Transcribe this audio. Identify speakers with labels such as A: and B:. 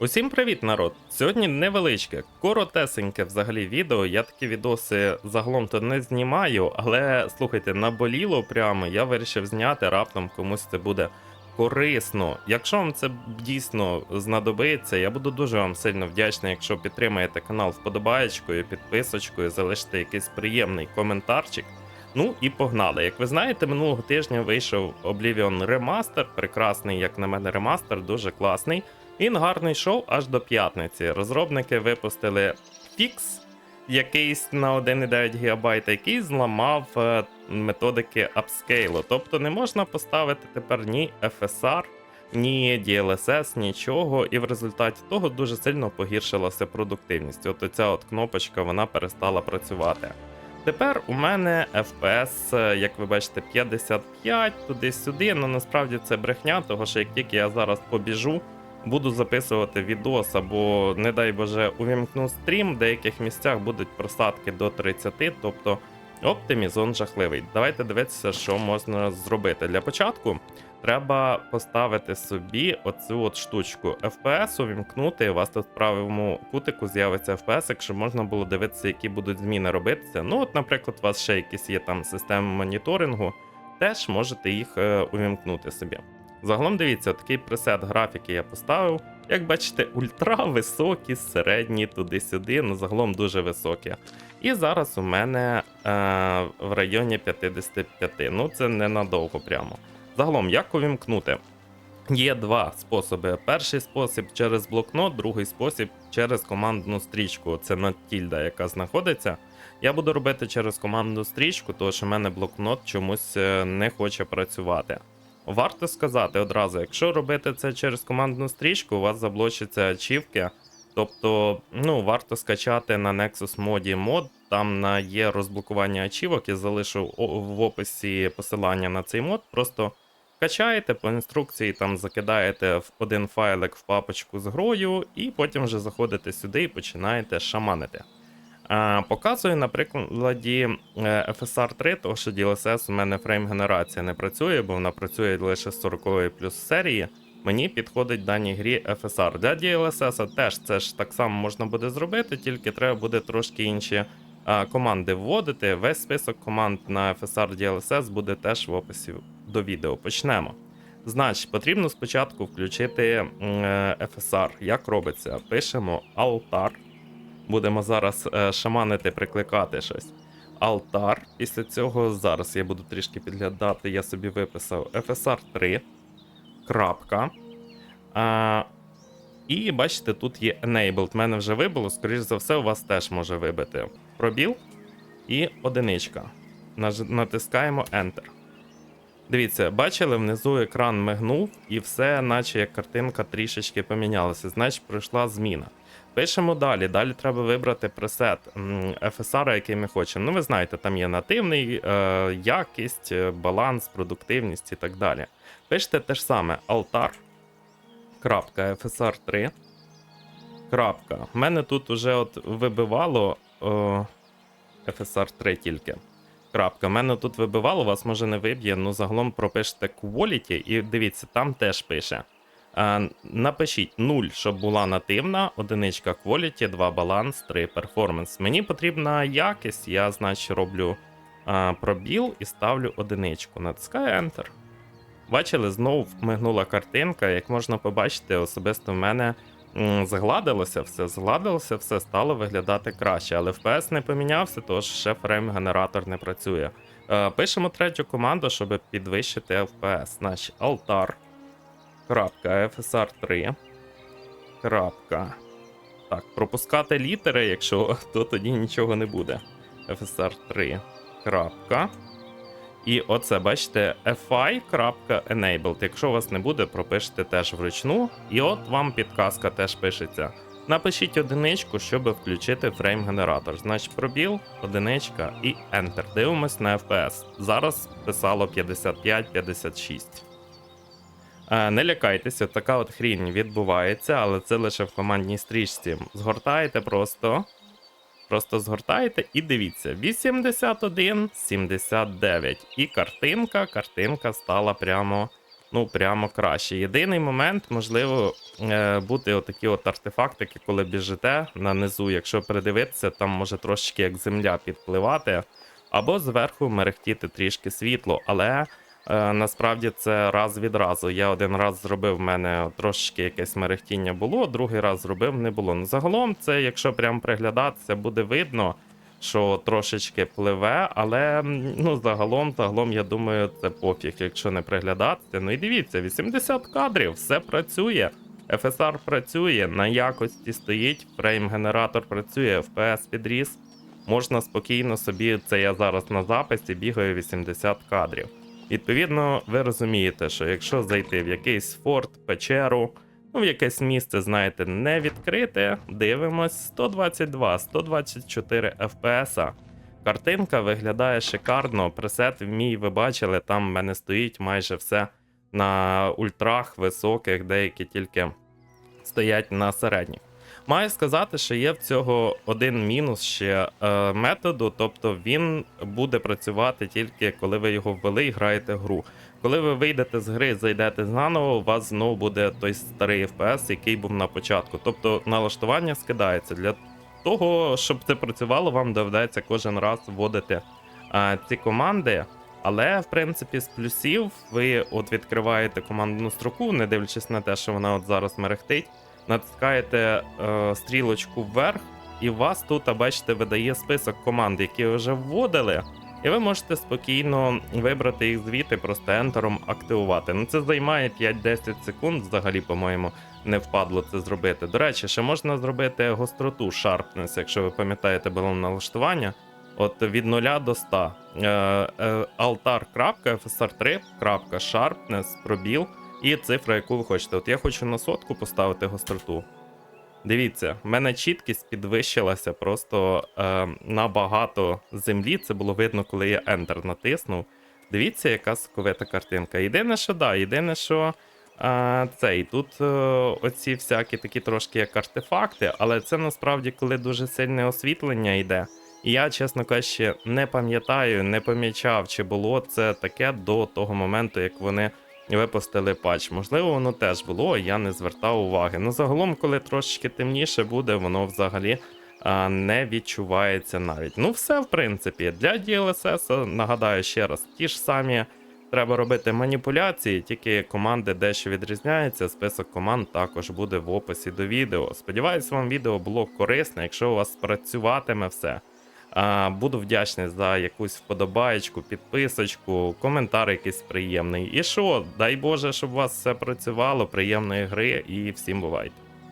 A: Усім привіт, народ! Сьогодні невеличке, коротесеньке взагалі відео. Я такі відоси загалом то не знімаю, але слухайте, наболіло прямо. Я вирішив зняти, раптом комусь це буде корисно. Якщо вам це дійсно знадобиться, я буду дуже вам сильно вдячний, якщо підтримаєте канал вподобаєчкою, підписочкою, залишите якийсь приємний коментарчик. Ну і погнали. Як ви знаєте, минулого тижня вийшов Oblivion Remaster, прекрасний, як на мене, ремастер, дуже класний. Він гарний йшов аж до п'ятниці. Розробники випустили фікс якийсь на 1,9 ГБ, який зламав е, методики апскейлу. Тобто не можна поставити тепер ні FSR, ні DLSS, нічого, і в результаті того дуже сильно погіршилася продуктивність. От оця от кнопочка вона перестала працювати. Тепер у мене FPS, е, як ви бачите, 55 туди-сюди. Ну насправді це брехня, того що як тільки я зараз побіжу, буду записувати відос або, не дай Боже, увімкну стрім, в деяких місцях будуть просадки до 30, тобто оптимізон жахливий. Давайте дивитися, що можна зробити. Для початку треба поставити собі оцю от штучку FPS, увімкнути. У вас тут в правому кутику з'явиться FPS, якщо можна було дивитися, які будуть зміни робитися. Ну, от, наприклад, у вас ще якісь є там системи моніторингу, теж можете їх е, увімкнути собі. Загалом дивіться, такий пресет графіки я поставив. Як бачите, ультра високі, середні, туди-сюди, ну загалом дуже високі. І зараз у мене е, в районі 55. Ну це ненадовго прямо. Загалом, як увімкнути? Є два способи. Перший спосіб через блокнот, другий спосіб через командну стрічку. Це Натільда, яка знаходиться. Я буду робити через командну стрічку, тому що в мене блокнот чомусь е, не хоче працювати. Варто сказати одразу, якщо робити це через командну стрічку, у вас заблочаться ачівки. Тобто, ну, варто скачати на Nexus моді мод, там на є розблокування ачівок, я залишу в описі посилання на цей мод. Просто качаєте по інструкції, там закидаєте в один файлик в папочку з грою, і потім вже заходите сюди і починаєте шаманити. Показую на прикладі е, FSR 3, тому що DLSS у мене фрейм-генерація не працює, бо вона працює лише з 40 плюс серії. Мені підходить в даній грі FSR. Для DLSS теж це ж так само можна буде зробити, тільки треба буде трошки інші а, команди вводити. Весь список команд на FSR DLSS буде теж в описі до відео. Почнемо. Значить, потрібно спочатку включити е, FSR. Як робиться? Пишемо Altar. Будемо зараз е, шаманити, прикликати щось. Алтар. Після цього зараз я буду трішки підглядати. Я собі виписав FSR 3. Крапка. А, і бачите, тут є Enabled. Мене вже вибило, скоріш за все, у вас теж може вибити. Пробіл і одиничка. Натискаємо Enter. Дивіться, бачили, внизу екран мигнув, і все, наче як картинка трішечки помінялася. Значить, пройшла зміна. Пишемо далі. Далі треба вибрати пресет FSR, який ми хочемо. Ну, ви знаєте, там є нативний, е, якість, е, баланс, продуктивність і так далі. Пишете те ж саме altar. Крапка FSR 3. Крапка. У мене тут уже от вибивало о, FSR 3 тільки. Крапка. Мене тут вибивало, вас може не виб'є, ну загалом пропишете quality і дивіться, там теж пише. Напишіть 0, щоб була нативна, одиничка quality, 2 баланс, 3 performance. Мені потрібна якість, я, значить, роблю пробіл і ставлю одиничку. Натискаю Enter. Бачили, знову мигнула картинка. Як можна побачити, особисто в мене згладилося все, згладилося все, стало виглядати краще. Але FPS не помінявся, тож ще фрейм-генератор не працює. Е, пишемо третю команду, щоб підвищити FPS. Значить, altar. FSR 3. Крапка. Так, пропускати літери, якщо то тоді нічого не буде. FSR 3. Крапка. І оце, бачите, fi.enabled. Якщо у вас не буде, пропишете теж вручну. І от вам підказка теж пишеться. Напишіть одиничку, щоб включити фрейм-генератор. Значить, пробіл, одиничка і Enter. Дивимось на FPS. Зараз писало 55-56. Е, Не лякайтеся, така от хрінь відбувається, але це лише в командній стрічці. Згортаєте просто. Просто згортаєте і дивіться: 81, 79. І картинка, картинка стала прямо ну прямо краще. Єдиний момент, можливо, е, бути отакі от артефактики, коли біжите на низу, якщо придивитися, там може трошечки як земля підпливати, або зверху мерехтіти трішки світло, але. Е, насправді це раз від разу. Я один раз зробив, в мене трошечки якесь мерехтіння було, другий раз зробив, не було. Ну, загалом, це, якщо прям приглядатися, буде видно, що трошечки пливе, але ну, загалом, загалом, я думаю, це пофіг, якщо не приглядатися. Ну і дивіться, 80 кадрів, все працює. FSR працює, на якості стоїть, фрейм-генератор працює, FPS підріс. Можна спокійно собі, це я зараз на записі бігаю 80 кадрів. Відповідно, ви розумієте, що якщо зайти в якийсь форт, печеру, ну в якесь місце, знаєте, не відкрите, дивимось 122, 124 FPS. Картинка виглядає шикарно. Пресет мій ви бачили, там в мене стоїть майже все на ультрах високих, деякі тільки стоять на середніх. Маю сказати, що є в цього один мінус ще е, методу, тобто він буде працювати тільки коли ви його ввели і граєте гру. Коли ви вийдете з гри, зайдете заново, у вас знову буде той старий FPS, який був на початку. Тобто налаштування скидається. Для того, щоб це працювало, вам доведеться кожен раз вводити е, ці команди. Але в принципі з плюсів ви от відкриваєте командну строку, не дивлячись на те, що вона от зараз мерехтить натискаєте е, стрілочку вверх, і вас тут, бачите, видає список команд, які ви вже вводили. І ви можете спокійно вибрати їх звідти, просто ентером активувати. Ну це займає 5-10 секунд, взагалі, по-моєму, не впадло це зробити. До речі, ще можна зробити гостроту Sharpness, якщо ви пам'ятаєте було налаштування. От від 0 до 100. Е, е, altar.fsr3.sharpness пробіл і цифра, яку ви хочете. От я хочу на сотку поставити гостроту. Дивіться, в мене чіткість підвищилася просто е, набагато землі. Це було видно, коли я Enter натиснув. Дивіться, яка соковита картинка. Єдине, що да, єдине, що е, цей тут е, оці всякі такі трошки як артефакти, але це насправді коли дуже сильне освітлення йде. І я, чесно кажучи, не пам'ятаю, не помічав, чи було це таке до того моменту, як вони випустили патч. Можливо, воно теж було, я не звертав уваги. Ну, загалом, коли трошечки темніше буде, воно взагалі а, не відчувається навіть. Ну, все, в принципі, для DLSS, нагадаю ще раз, ті ж самі. Треба робити маніпуляції, тільки команди дещо відрізняються. Список команд також буде в описі до відео. Сподіваюсь, вам відео було корисне. Якщо у вас спрацюватиме все, Буду вдячний за якусь вподобаєчку, підписочку, коментар якийсь приємний. І що, дай Боже, щоб у вас все працювало, приємної гри і всім бувайте.